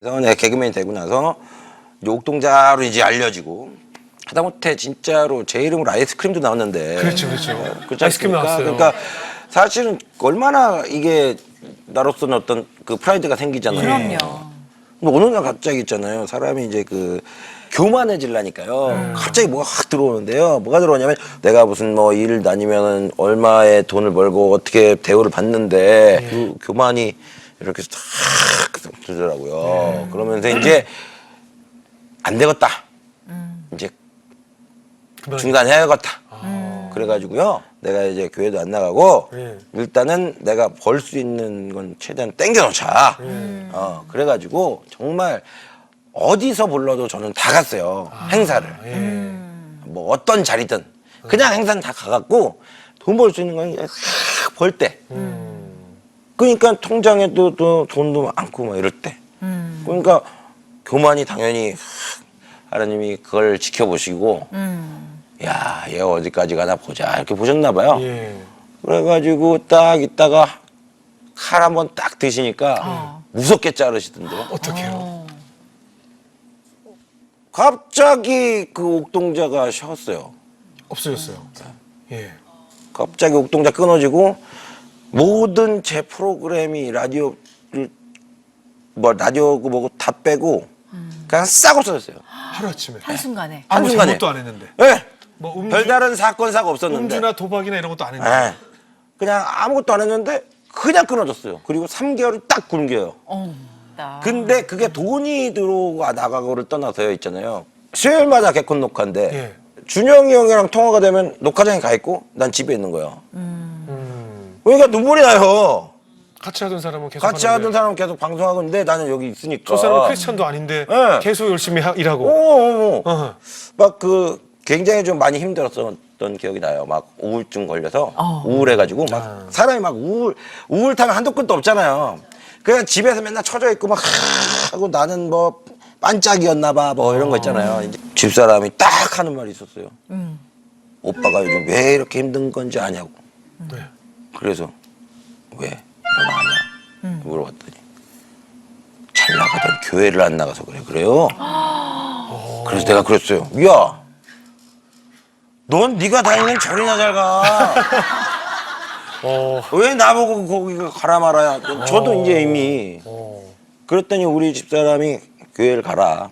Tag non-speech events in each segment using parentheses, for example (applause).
그래서 내가 개그맨이 되고 나서 이제 옥동자로 이제 알려지고 하다못해 진짜로 제 이름으로 아이스크림도 나왔는데 그렇죠, 그렇죠. 그렇지 아이스크림 않습니까? 나왔어요. 그러니까 사실은 얼마나 이게 나로서는 어떤 그 프라이드가 생기잖아요. 그럼요. 근데 어느 날 갑자기 있잖아요. 사람이 이제 그 교만해질라니까요. 갑자기 뭐가 확 들어오는데요. 뭐가 들어오냐면 내가 무슨 뭐 일 다니면은 얼마의 돈을 벌고 어떻게 대우를 받는데 그 교만이 이렇게 탁 들더라고요. 그러면서 이제 안 되겠다. 이제 그만. 중단해야겠다. 그래가지고요. 내가 이제 교회도 안 나가고 예. 일단은 내가 벌 수 있는 건 최대한 땡겨놓자. 어, 그래가지고 정말 어디서 불러도 저는 다 갔어요. 행사를. 예. 뭐 어떤 자리든 그냥 행사는 다 가갖고 돈 벌 수 있는 건 그냥 벌 때. 그러니까 통장에도 또 돈도 많고 막 이럴 때. 그러니까 교만이 당연히 하나님이 그걸 지켜보시고 야, 얘 어디까지 가나 보자. 이렇게 보셨나 봐요. 예. 그래가지고 딱 있다가 칼 한번 딱 드시니까 무섭게 자르시던데요. 어떡해요? 갑자기 그 옥동자가 쉬었어요. 없어졌어요. 예. 갑자기 옥동자 끊어지고 모든 제 프로그램이 라디오를 뭐 라디오 그 뭐고 다 빼고 그냥 싹 없어졌어요. 하루 아침에. 한순간에. 아무 한순간에. 잘못도 안 했는데. 예. 뭐 음주, 별다른 사건 사고 없었는데. 음주나 도박이나 이런 것도 안 했는데. 예. 그냥 아무것도 안 했는데 그냥 끊어졌어요. 그리고 3개월이 딱 굶겨요. 어. 나. 근데 그게 돈이 들어오고 나가고를 떠나서요 있잖아요. 수요일마다 개콘 녹화인데 예. 준영이 형이랑 통화가 되면 녹화장에 가 있고 난 집에 있는 거예요. 음. 그러니까 눈물이 나요. 같이 하던 사람은 계속 같이. 하던 사람은 계속 방송하고 있는데 나는 여기 있으니까. 저 사람은 크리스천도 아닌데 예. 계속 열심히 하- 일하고. 오, 어. 막그 굉장히 좀 많이 힘들었었던 기억이 나요. 막 우울증 걸려서 어. 우울해가지고 막 아. 사람이 막 우울 우울 타면 한도 끝도 없잖아요. 그냥 집에서 맨날 처져 있고 막 하고 나는 뭐 반짝이었나 봐 뭐 이런 거 있잖아요. 이제 집사람이 딱 하는 말이 있었어요. 음. 오빠가 요즘 왜 이렇게 힘든 건지 아냐고. 네. 그래서 왜넌 아냐 물어봤더니 잘 나가던 교회를 안 나가서 그래 그래요. (gasps) 그래서 내가 그랬어요. 야, 넌 네가 다니는 절이나 잘 가. 어. 왜 나보고 거기 가라 말아야? 저도 이제 이미 어. 그랬더니 우리 집사람이 교회를 가라.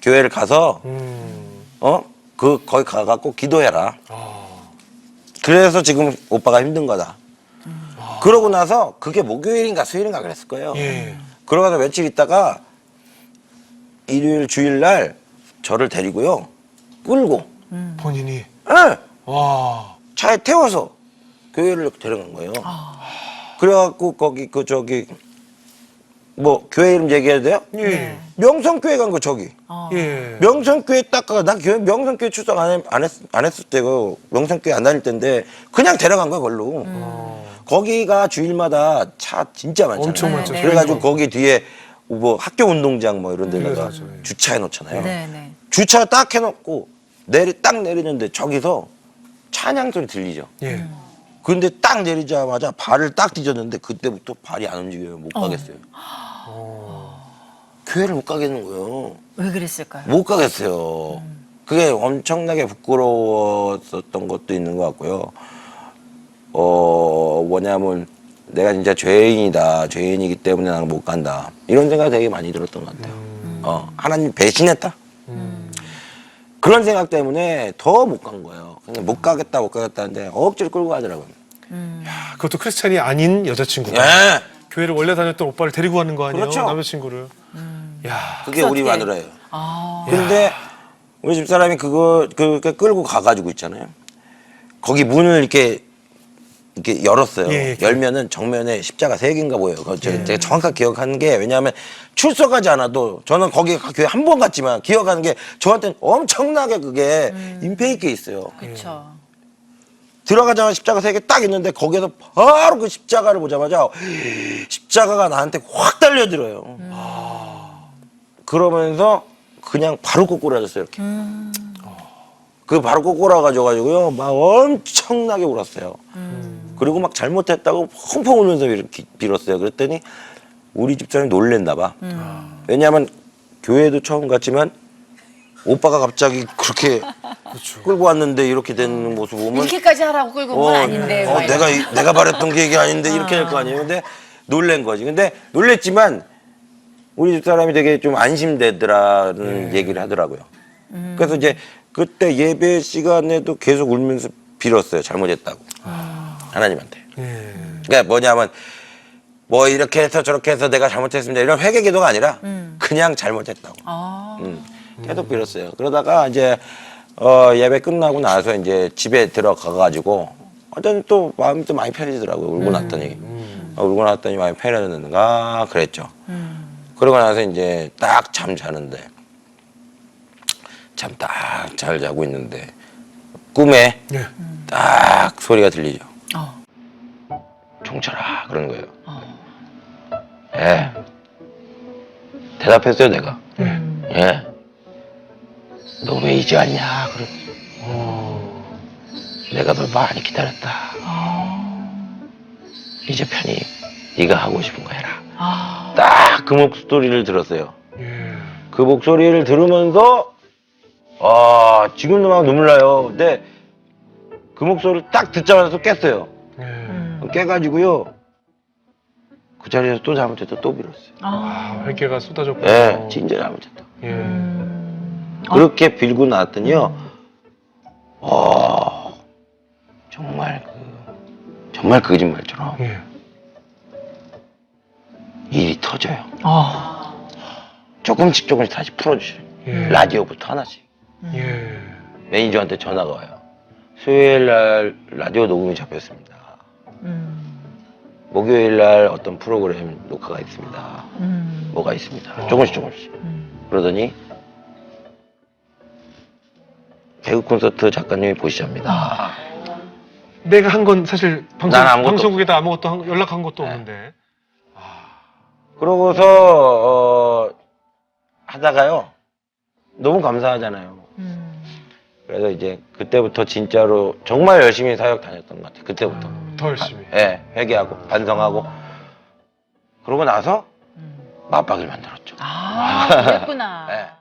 교회를 가서 음. 어 그 거기 가 갖고 기도해라. 아. 그래서 지금 오빠가 힘든 거다. 그러고 나서 그게 목요일인가 수요일인가 그랬을 거예요. 예. 그러고서 며칠 있다가 일요일 주일 날 저를 데리고요. 끌고 본인이. 예, 와. 차에 태워서 교회를 데려간 거예요. 그래갖고 거기 그 저기 뭐 교회 이름 얘기해도 돼요? 예. 명성교회 간 거 저기. 어. 예. 명성교회 딱 가. 나 교회 명성교회 출석 안, 해- 안, 했, 안 했을 때고 명성교회 안 다닐 때인데 그냥 데려간 거야 걸로. 거기가 주일마다 차 진짜 많잖아요. 엄청 많죠. 네, 네. 그래가지고 거기 뒤에 뭐 학교 운동장 뭐 이런 데다가 그래서 맞아요. 주차해 놓잖아요. 네네. 주차 딱 해놓고 내리 딱 내리는데 저기서 찬양 소리 들리죠. 예. 근데 딱 내리자마자 발을 딱 뒤졌는데 그때부터 발이 안 움직여요. 못 가겠어요. 교회를 못 가겠는 거예요. 왜 그랬을까요? 못 가겠어요. 그게 엄청나게 부끄러웠었던 것도 있는 것 같고요. 어, 뭐냐면 내가 진짜 죄인이다. 죄인이기 때문에 나는 못 간다. 이런 생각이 되게 많이 들었던 것 같아요. 어, 하나님 배신했다. 그런 생각 때문에 더 못 간 거예요. 그냥 못 가겠다, 못 가겠다 하는데 억지로 끌고 가더라고요. 아, 그것도 크리스찬이 아닌 여자친구가 예. 교회를 원래 다녔던 오빠를 데리고 가는 거 아니에요? 그렇죠. 남자친구를. 야. 그게 우리 어떻게- 마누라예요. 아. 근데 우리 집사람이 그거 그, 그 끌고 가가지고 있잖아요. 거기 문을 이렇게 이렇게 열었어요. 예, 예. 열면은 정면에 십자가 세 개인가 보여요. 그거 제가, 제가 정확하게 기억하는 게 왜냐하면 출석하지 않아도 저는 거기 교회 한 번 갔지만 기억하는 게 저한테는 엄청나게 그게 임팩 있게 있어요. 그쵸. 들어가자마자 십자가 세 개 딱 있는데 거기에서 바로 그 십자가를 보자마자 십자가가 나한테 확 달려들어요. 그러면서 그냥 바로 꼬꾸라졌어요 이렇게. 그 바로 꼬꾸라가지고 가지고요 막 엄청나게 울었어요. 그리고 막 잘못했다고 펑펑 울면서 이렇게 빌었어요. 그랬더니 우리 집사람이 놀랬나 봐. 음. 왜냐하면 교회도 처음 갔지만 오빠가 갑자기 그렇게 그렇죠. 끌고 왔는데 이렇게 된 모습 보면 이렇게까지 하라고 끌고 온 건 아닌데. 어, 막 내가 이- 내가 바랬던 게 이게 아닌데 이렇게 될 거 아니에요. 근데 놀란 거지. 근데 놀랬지만 우리 집 사람이 되게 좀 안심되더라는 얘기를 하더라고요. 그래서 이제 그때 예배 시간에도 계속 울면서 빌었어요. 잘못했다고 하나님한테. 예. 그러니까 뭐냐면 뭐 이렇게 해서 저렇게 해서 내가 잘못했습니다 이런 회개 기도가 아니라 그냥 잘못했다고. 아. 음, 계속 빌었어요. 그러다가 이제 어, 예배 끝나고 나서 이제 집에 들어가 가지고 완전 또 마음이 또 많이 편해지더라고요. 울고 났더니 어, 울고 났더니 많이 편해졌는가 그랬죠. 그러고 나서 이제 딱 잠 자는데 잠 딱 잘 자고 있는데 꿈에 예. 딱 소리가 들리죠. 어. 종철아 그러는 거예요. 어. 예. 대답했어요 내가. 음. 예. 너 왜 이제 왔냐? 그래. 어. 내가 널 많이 기다렸다. 아. 이제 편히 네가 하고 싶은 거 해라. 아. 딱 그 목소리를 들었어요. 예. 그 목소리를 들으면서 아 지금도 막 눈물 나요. 근데 그 목소리를 딱 듣자마자 또 깼어요. 예. 음. 깨가지고요. 그 자리에서 또 잘못했다 또 빌었어요. 아, 회개가 쏟아졌고. 예, 진짜 잘못했다. 예. 음. 그렇게 빌고 나왔더니요. 어, 정말 그 정말 그 거짓말처럼 예. 일이 터져요. 아. 조금씩 조금씩 다시 풀어주셔요. 예. 라디오부터 하나씩. 예. 매니저한테 전화가 와요. 수요일 날 라디오 녹음이 잡혔습니다. 음. 목요일 날 어떤 프로그램 녹화가 있습니다. 음. 뭐가 있습니다. 조금씩 조금씩. 음. 그러더니 개그 콘서트 작가님이 보시합니다. 내가 한 건 사실 방송, 난 아무것도 방송국에다 아무것도 한- 연락한 것도 네. 없는데. 그러고서 어, 하다가요 너무 감사하잖아요. 음. 그래서 이제 그때부터 진짜로 정말 열심히 사역 다녔던 것 같아요. 그때부터 더 열심히. 예 회개하고 반성하고 그러고 나서 음. 맞박을 만들었죠. 아, 그랬구나. 예.